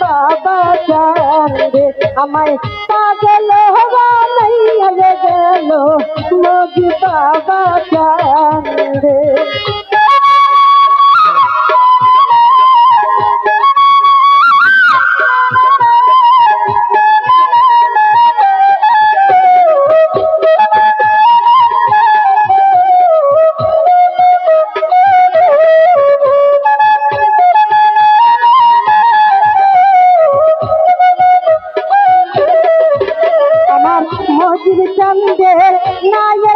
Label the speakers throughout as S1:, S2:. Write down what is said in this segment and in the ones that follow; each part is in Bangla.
S1: বাবা জান রে আমায় পাগল হওয়া গেল। মোদি বাবা জান চন্দে নায়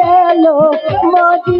S1: গেল মোদি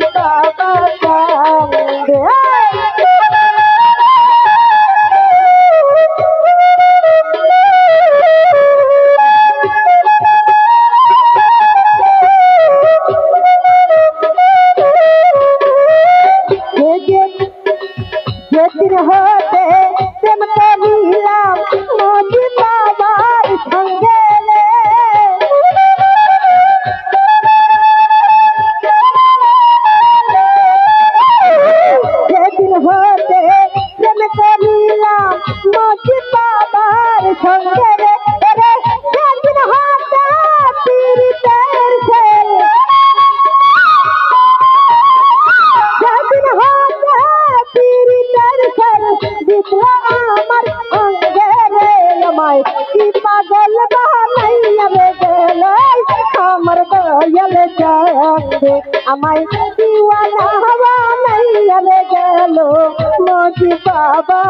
S1: আমার আমায় দিওয়ানা বানাইয়া গেল মোজি বাবা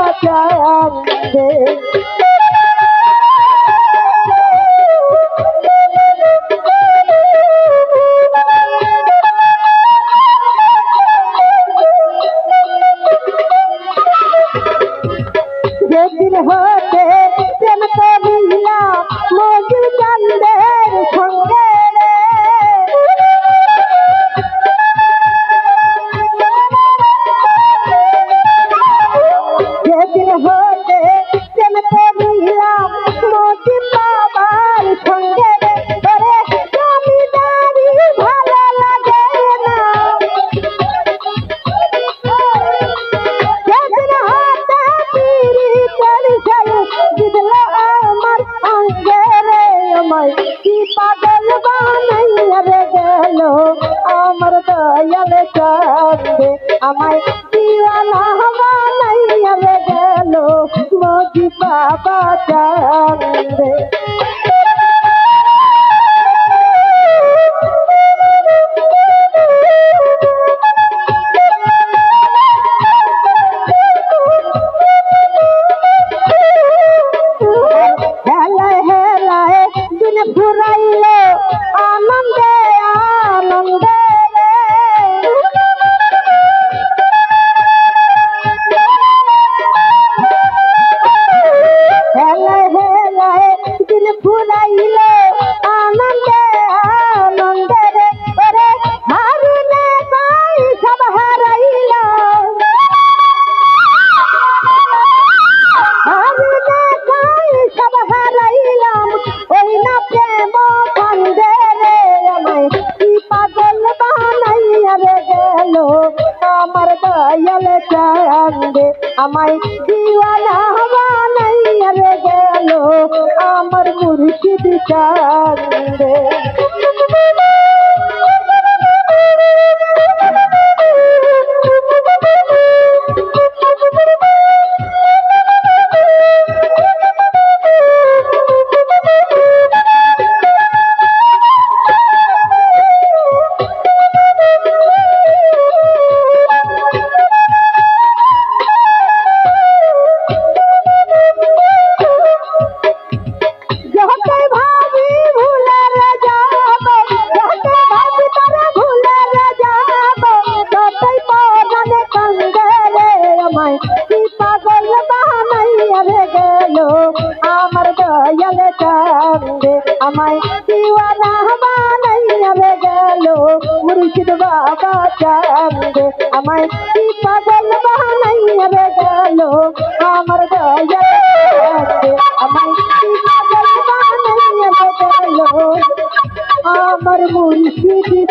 S1: হলো আমার দয়াল কাছে আমায় দিওয়ানা বানাইয়া গেল মোদি বাবা কাছে ঘুরাইলে মুরুখি দিকারে দয়াল চান্দে আমায় দিওয়ানা বানাইয়া গেল। মুর্শিদ বাবা চান্দে আমায় কি পাগল বানাইয়া গেল। আমার চান্দে আমায় কি পাগল বানাইয়া গেল। আমার মুর্শিদ